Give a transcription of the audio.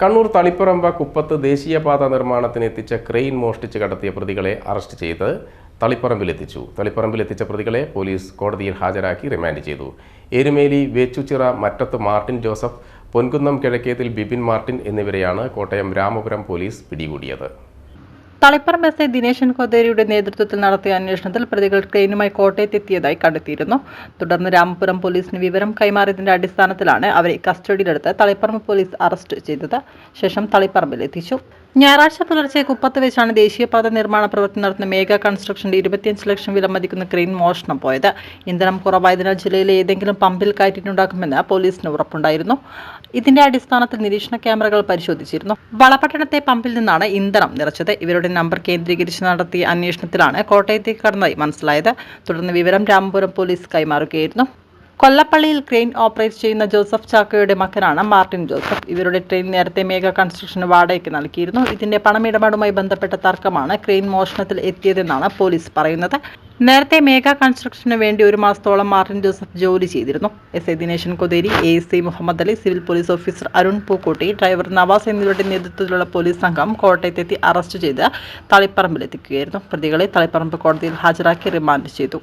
കണ്ണൂർ തളിപ്പറമ്പ കുപ്പത്ത് ദേശീയപാത നിർമ്മാണത്തിന് എത്തിച്ച ക്രെയിൻ മോഷ്ടിച്ച് കടത്തിയ പ്രതികളെ അറസ്റ്റ് ചെയ്ത് തളിപ്പറമ്പിലെത്തിച്ചു. തളിപ്പറമ്പിലെത്തിച്ച പ്രതികളെ പോലീസ് കോടതിയിൽ ഹാജരാക്കി റിമാൻഡ് ചെയ്തു. Erumeli Vechoochira Mattath Martin Joseph Ponkunnam Kizhakkethil Bipin Martin എന്നിവരെയാണ് കോട്ടയം രാമപുരം പോലീസ് പിടികൂടിയത്. തളിപ്പറമ്പ് എസ് ഐ ദിനേശൻ കൊതേരിയുടെ നേതൃത്വത്തിൽ നടത്തിയ അന്വേഷണത്തിൽ പ്രതികൾ ട്രെയിനുമായി കോട്ടയത്തെത്തിയതായി കണ്ടെത്തിയിരുന്നു. തുടർന്ന് രാമപുരം പോലീസിന് വിവരം കൈമാറിയതിന്റെ അടിസ്ഥാനത്തിലാണ് അവരെ കസ്റ്റഡിയിലെടുത്ത് തളിപ്പറമ്പ് പോലീസ് അറസ്റ്റ് ചെയ്തത്. ശേഷം തളിപ്പറമ്പിൽ എത്തിച്ചു. ഞായറാഴ്ച പുലർച്ചെ കുപ്പത്ത് വെച്ചാണ് ദേശീയപാത നിർമ്മാണ പ്രവൃത്തി നടത്തുന്ന മേഘ കൺസ്ട്രക്ഷന്റെ ഇരുപത്തിയഞ്ച് ലക്ഷം വില മതിക്കുന്ന ക്രെയിൻ മോഷണം പോയത്. ഇന്ധനം കുറവായതിനാൽ ജില്ലയിലെ ഏതെങ്കിലും പമ്പിൽ കയറ്റിട്ടുണ്ടാക്കുമെന്ന് പോലീസിന് ഉറപ്പുണ്ടായിരുന്നു. ഇതിന്റെ അടിസ്ഥാനത്തിൽ നിരീക്ഷണ ക്യാമറകൾ പരിശോധിച്ചിരുന്നു. വളപട്ടണത്തെ പമ്പിൽ നിന്നാണ് ഇന്ധനം നിറച്ചത്. ഇവരുടെ നമ്പർ കേന്ദ്രീകരിച്ച് നടത്തിയ അന്വേഷണത്തിലാണ് കോട്ടയത്തേക്ക് കടന്നതായി മനസ്സിലായത്. തുടർന്ന് വിവരം രാമപുരം പോലീസ് കൈമാറുകയായിരുന്നു. കൊല്ലപ്പള്ളിയിൽ ക്രെയിൻ ഓപ്പറേറ്റ് ചെയ്യുന്ന ജോസഫ് ചാക്കോയുടെ മകനാണ് മാർട്ടിൻ ജോസഫ്. ഇവരുടെ ട്രെയിൻ നേരത്തെ മേഘ കൺസ്ട്രക്ഷന് വാടകയ്ക്ക് നൽകിയിരുന്നു. ഇതിന്റെ പണമിടപാടുമായി ബന്ധപ്പെട്ട തർക്കമാണ് ക്രെയിൻ മോഷണത്തിൽ എത്തിയതെന്നാണ് പോലീസ് പറയുന്നത്. നേരത്തെ മേഘ കൺസ്ട്രക്ഷന് വേണ്ടി ഒരു മാസത്തോളം മാർട്ടിൻ ജോസഫ് ജോലി ചെയ്തിരുന്നു. S I Dineshan Kotheri A I Muhammad Ali civil police officer Arun Pookkotti driver Navas എന്നിവരുടെ നേതൃത്വത്തിലുള്ള പോലീസ് സംഘം കോട്ടയത്തെത്തി അറസ്റ്റ് ചെയ്ത് തളിപ്പറമ്പിലെത്തിക്കുകയായിരുന്നു. പ്രതികളെ തളിപ്പറമ്പ് കോടതിയിൽ ഹാജരാക്കി റിമാൻഡ് ചെയ്തു.